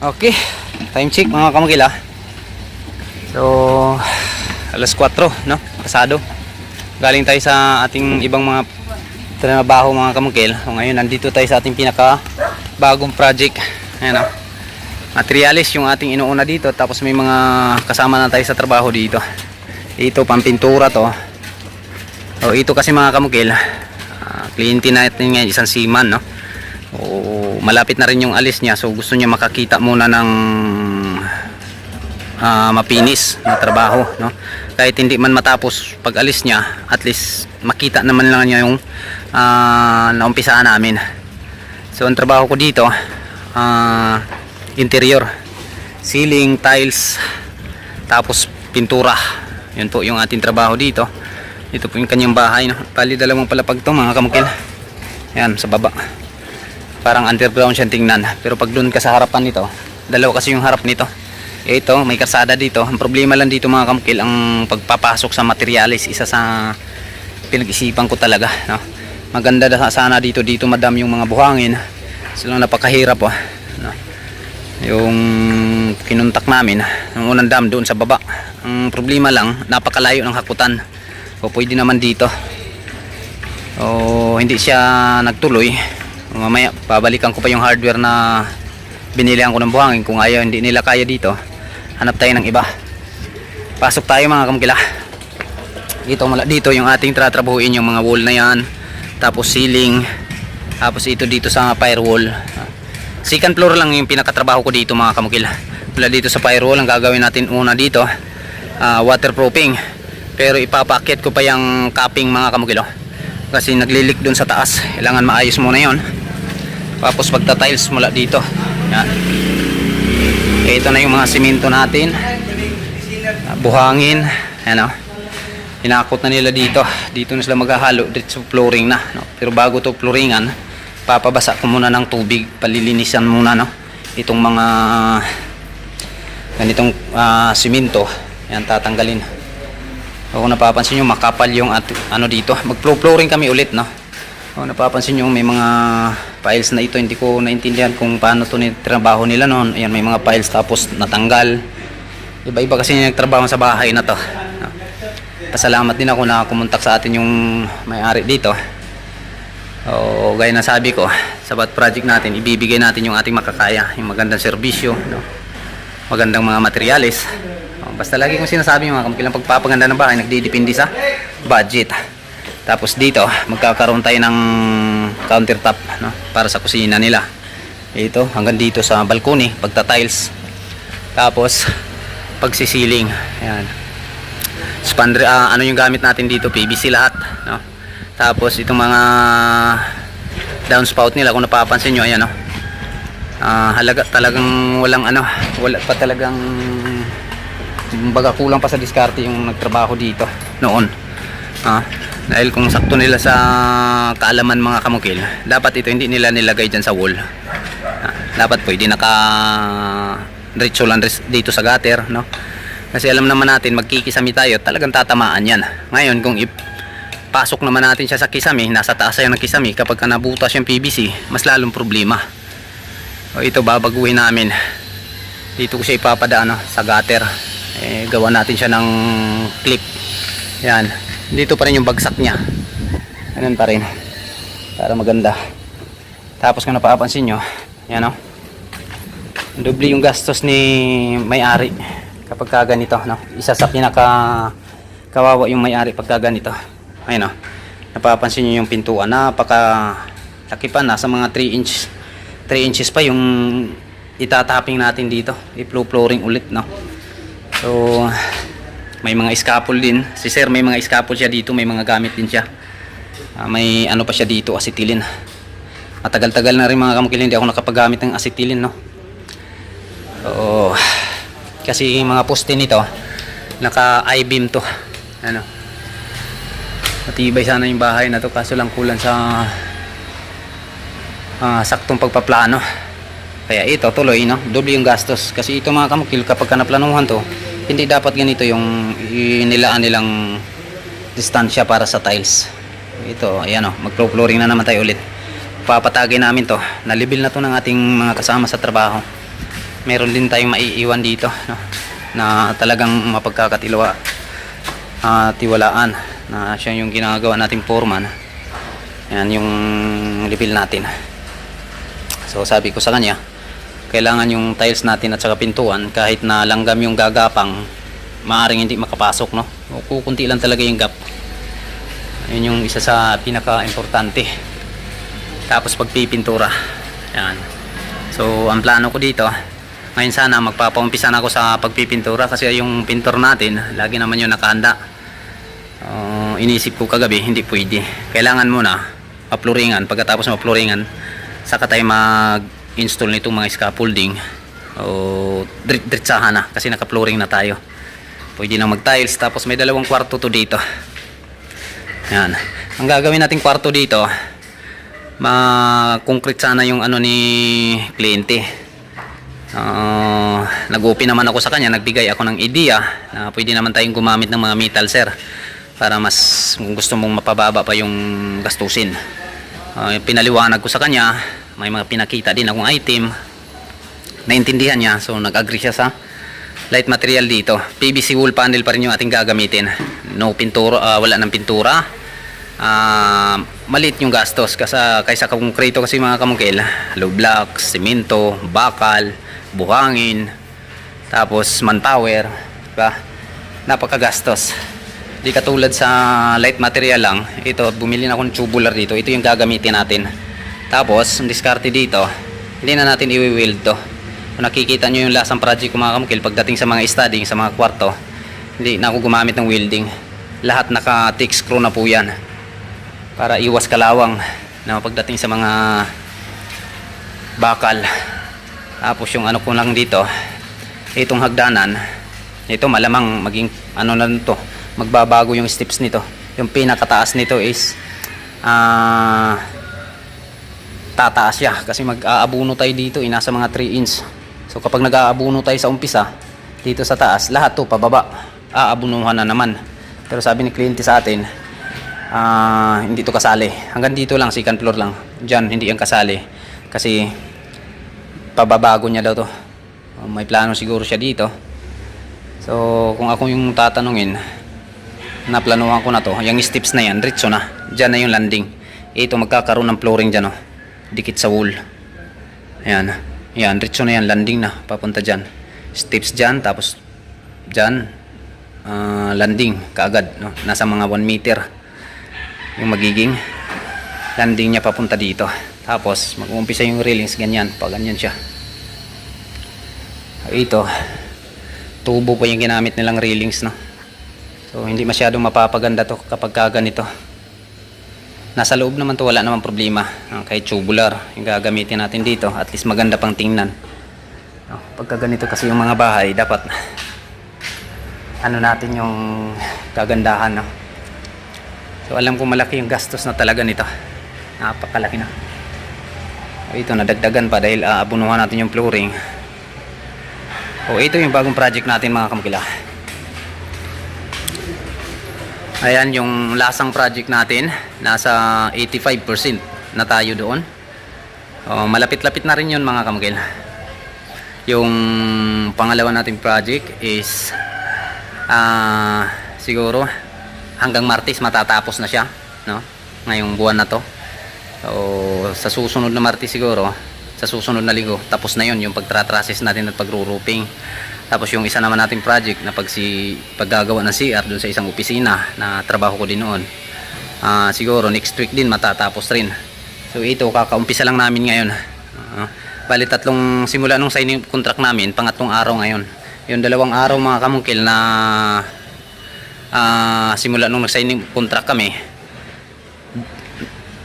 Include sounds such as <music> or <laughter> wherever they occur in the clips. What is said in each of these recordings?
Okay, time check mga kamagila. So, alas 4, no? Pasado. Galing tayo sa ating ibang mga trabaho mga kamagil. So, ngayon, nandito tayo sa ating pinaka bagong project. Ayan, no? Materialis yung ating inuuna dito. Tapos may mga kasama na tayo sa trabaho dito. Ito, pampintura to. So, ito kasi mga kamagil. Uh, cliente natin ngayon, isang seaman, no? O, malapit na rin yung alis niya. So gusto niya makakita muna ng ah, mapinis na trabaho no? Kahit hindi man matapos pag alis niya at least makita naman lang niya yung uh, naumpisaan namin. So ang trabaho ko dito ah, interior. Ceiling tiles tapos pintura. Yun po yung ating trabaho dito. Ito po yung kanyang bahay no? bali dalawang palapag to mga kamukil. Yan sa baba parang underground siyang tingnan. Pero pag doon ka sa harapan nito dalawa kasi yung harap nito. Eh, ito may kasada dito. Ang problema lang dito mga kamukil ang pagpapasok sa materialis isa sa pinag-isipan ko talaga no? maganda na sana dito dito madam yung mga buhangin. Silang napakahirap oh. no? yung kinuntak namin ng unang dam doon sa baba. Ang problema lang napakalayo ng hakutan. O pwede naman dito. O hindi siya nagtuloy mamaya babalikan ko pa yung hardware na binilihan ko ng buhangin. Kung ayaw hindi nila kaya dito. Hanap tayo ng iba. Pasok tayo mga kamkila dito, dito yung ating tratrabuhin yung mga wall na yan. Tapos ceiling. Tapos ito dito sa firewall. Second floor lang yung pinakatrabaho ko dito mga kamukila. Mula dito sa firewall ang gagawin natin una dito ah, waterproofing. Pero ipapaakyat ko pa yung capping mga kamukilo kasi naglilik dun sa taas. Kailangan maayos muna yon tapos pagta tiles mula dito. Yan. Okay, ito na yung mga simento natin. Ah, buhangin. Yan o inakot na nila dito. Dito na sila maghahalo. Dito sa flooring na no? pero bago to flooringan papabasa ko muna ng tubig. Palilinisan muna no? Itong mga ganitong ah, simento. Yan tatanggalin. O kung napapansin nyo makapal yung at, ano dito. Mag flooring kami ulit no? Kung napapansin nyo may mga files na ito hindi ko naintindihan kung paano to trabaho nila noon. Ayan may mga files tapos natanggal. Iba iba kasi yung nagtrabaho sa bahay na to. Pasalamat din ako na kumontak sa atin yung may-ari dito. O gaya na sabi ko sa bawat project natin ibibigay natin yung ating makakaya yung magandang serbisyo no? magandang mga materyales basta lagi kong sinasabi mga kamkilang pagpapaganda ng bahay nagdidepende sa budget. Tapos dito magkakaroon tayo ng countertop no? Para sa kusina nila. Ito hanggang dito sa balcony pagta tiles. Tapos pagsisiling. Ayan. Spandre ah, ano yung gamit natin dito? PVC lahat no? Tapos itong mga downspout nila kung napapansin nyo ayan no? Ah, halaga talagang walang ano wala pa talagang baga kulang pa sa diskarte yung nagtrabaho dito noon. Ah, dahil kung sakto nila sa kaalaman mga kamukil dapat ito hindi nila nilagay dyan sa wall. Ah, dapat pwede naka diretso lang dito sa gutter no? Kasi alam naman natin magkikisami tayo talagang tatamaan yan. Ngayon kung ip pasok naman natin siya sa kisami nasa taas yan ng kisami kapag ka nabutas yung PVC mas lalong problema. O ito babaguhin namin. Dito ko siya ipapadaan no, sa gutter. Eh, gawa natin siya ng clip. Yan dito pa rin yung bagsak niya. Ganun pa rin. Para maganda. Tapos kung napapansin nyo yan o. Doble yung gastos ni may-ari kapag ka ganito no? isa sa pinaka kawawa yung may-ari pagka ganito. Ayun o. Napapansin nyo yung pintuan. Napaka laki pa. Nasa mga 3 inch 3 inches pa yung itatapping natin dito. I-flooring ulit no? So may mga scaffold din. Si sir may mga scaffold siya dito may mga gamit din siya. Ah, may ano pa siya dito acetilin matagal-tagal na rin mga kamukilin hindi ako nakapagamit ng acetilin no? So kasi yung mga poste nito naka I-beam to. Ano? Matibay sana yung bahay na to kaso lang kulang sa ah, saktong pagpaplano. Kaya ito tuloy no? Doble yung gastos. Kasi ito mga kamukil kapag ka naplanuhan to hindi dapat ganito yung inilaan nilang distansya para sa tiles. Ito ayan o mag flooring na naman tayo ulit. Papatagay namin to. Nalibil na to ng ating mga kasama sa trabaho. Meron din tayong maiiwan dito no? na talagang mapagkakatilawa at tiwalaan na siya yung ginagawa nating foreman. Yan yung level natin. So sabi ko sa kanya kailangan yung tiles natin at saka pintuan kahit na langgam yung gagapang maaring hindi makapasok no? O kukunti lang talaga yung gap. Yun yung isa sa pinaka importante tapos pagpipintura yan. So ang plano ko dito ngayon sana magpapaumpisa na ako sa pagpipintura kasi yung pintor natin lagi naman yung nakahanda. Uh, inisip ko kagabi hindi pwede. Kailangan muna mapluringan. Pagkatapos mapluringan saka tayo mag install nitong mga scaffolding o drit dritsahan na kasi naka-flooring na tayo. Pwede na mag tiles tapos may dalawang kwarto to dito. Yan. Ang gagawin nating kwarto dito ma-concrete sana yung ano ni kliyente. Uh, nag-open naman ako sa kanya nagbigay ako ng idea na pwede naman tayong gumamit ng mga metal sir para mas kung gusto mong mapababa pa yung gastusin. Uh, pinaliwanag ko sa kanya may mga pinakita din akong item. Naintindihan niya so nag-agree siya sa light material dito. PVC wall panel pa rin yung ating gagamitin. No pintura ah, wala ng pintura. Ah, maliit yung gastos kasi kaysa konkreto kasi mga kamungkil low blocks, simento, bakal, buhangin tapos manpower diba? napakagastos. Di katulad sa light material lang ito bumili na ako ng tubular dito. Ito yung gagamitin natin tapos ang diskarte dito hindi na natin i-weld to. Kung nakikita nyo yung lasang project ko mga kamukil pagdating sa mga studying sa mga kwarto hindi na ako gumamit ng welding. Lahat naka thick screw na po yan. Para iwas kalawang na pagdating sa mga bakal. Tapos yung ano ko lang dito itong hagdanan ito malamang maging ano na to magbabago yung steps nito. Yung pinakataas nito is ah tataas siya kasi mag-aabuno tayo dito inasa mga 3 inch. So kapag nag-aabuno tayo sa umpisa dito sa taas lahat to pababa. Aabunuhan na naman. Pero sabi ni kliyente sa atin ah hindi to kasali. Hanggang dito lang second floor lang. Dyan hindi yung kasali. Kasi pababago niya daw to. Uh, may plano siguro siya dito. So kung ako yung tatanungin naplanuhan ko na to. Yung steps na yan diretso na. Dyan na yung landing. Ito magkakaroon ng flooring dyan oh. Dikit sa wall. Ayan. Yan diretso na yan landing na papunta dyan. Steps dyan tapos dyan ah, landing kaagad no? nasa mga 1 meter yung magiging landing niya papunta dito. Tapos mag-uumpisa yung railings ganyan pa ganyan siya. Ito tubo pa yung ginamit nilang railings no? So hindi masyadong mapapaganda to kapag ka ganito nasa loob naman to wala naman problema Ah, kahit tubular yung gagamitin natin dito at least maganda pang tingnan no, pagka ganito kasi yung mga bahay dapat <laughs> ano natin yung kagandahan no So alam ko malaki yung gastos na talaga nito. Napakalaki na. O, ito nadagdagan pa dahil aabunuhan natin yung flooring. O ito yung bagong project natin mga kamukila. Ayan yung lasang project natin. Nasa 85% na tayo doon. O, malapit-lapit na rin yun mga kamukil. Yung pangalawa nating project is ah siguro hanggang Martes matatapos na siya no ngayong buwan na to so sa susunod na Martes siguro sa susunod na linggo tapos na yon yung pagtratrasis natin at pagro-roofing. Tapos yung isa naman nating project na pag si paggagawa ng CR doon sa isang opisina na trabaho ko din noon ah siguro next week din matatapos rin. So ito kakaumpisa lang namin ngayon. Bali tatlong simula nung signing contract namin pangatlong araw ngayon. Yung dalawang araw mga kamungkil na ah simula nung nag-signing contract kami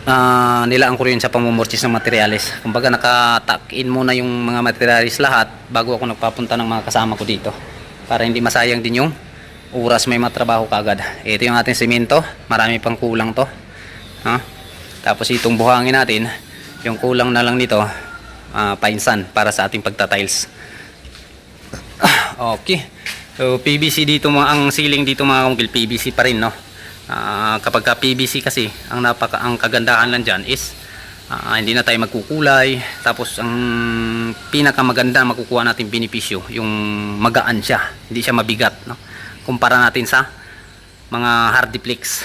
ah nilaan ko rin sa pamumurchis ng materialis. Kumbaga naka-tuck-in muna yung mga materialis lahat bago ako nagpapunta ng mga kasama ko dito. Para hindi masayang din yung oras may matrabaho kagad ito yung ating simento. Marami pang kulang to. Ha? tapos itong buhangin natin yung kulang na lang nito ah painsan para sa ating pagta-tiles. Okay. So PVC dito mga ang ceiling dito mga kamukil PVC pa rin no. Ah, kapag ka PVC kasi ang napaka ang kagandahan lang diyan is Ah, hindi na tayo magkukulay. Tapos ang pinakamaganda na makukuha natin benepisyo, yung magaan siya. Hindi siya mabigat. No? Kumpara natin sa mga hardiplex.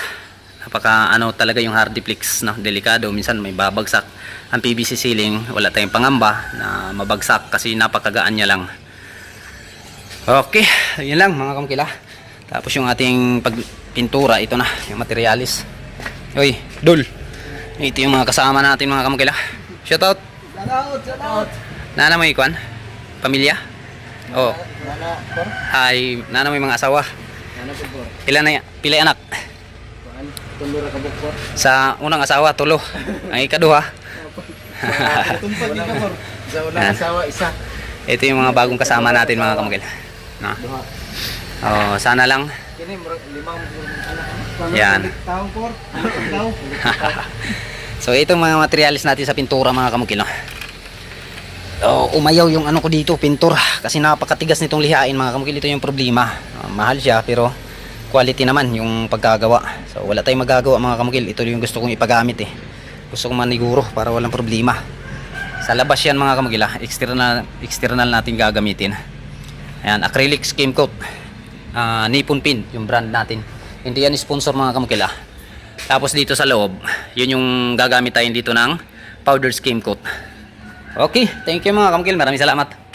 Napaka ano talaga yung hardiplex. No? Delikado. Minsan may babagsak. Ang PVC ceiling, wala tayong pangamba na mabagsak kasi napakagaan niya lang. Okay, yun lang mga kamkila. Tapos yung ating pagpintura, ito na, yung materialis. Uy, Dul. Ito yung mga kasama natin mga kamkila. Shout out. Shoutout, shoutout. Nana mo ikuan? Pamilya? Oh, Nana, ay nana mo yung mga asawa. Nana po. Pila na pila yung anak? Sa unang asawa, tulo. Ang ikaduha. Sa unang Yan. asawa, isa. Ito yung mga bagong kasama natin mga kamkila. No? Oh, sana lang Kini, limang. Yan. Taong, por. Ikaw. <laughs> So itong mga materialis natin sa pintura mga kamukil no? Oh, umayaw yung ano ko dito, pintura kasi napakatigas nitong lihain mga kamukil ito yung problema. Ah, mahal siya pero quality naman yung pagkagawa. So wala tayong magagawa mga kamukil. Ito yung gusto kong ipagamit eh. Gusto kong maniguro para walang problema. Sa labas yan mga kamukil ah. External, external natin gagamitin. Ayan, acrylic skim coat. Ah, Nippon Pin, yung brand natin. Hindi yan sponsor mga kamukil ah. Tapos dito sa loob, yun yung gagamit tayo dito ng powder skim coat. Okay, thank you mga kamukil. Maraming salamat.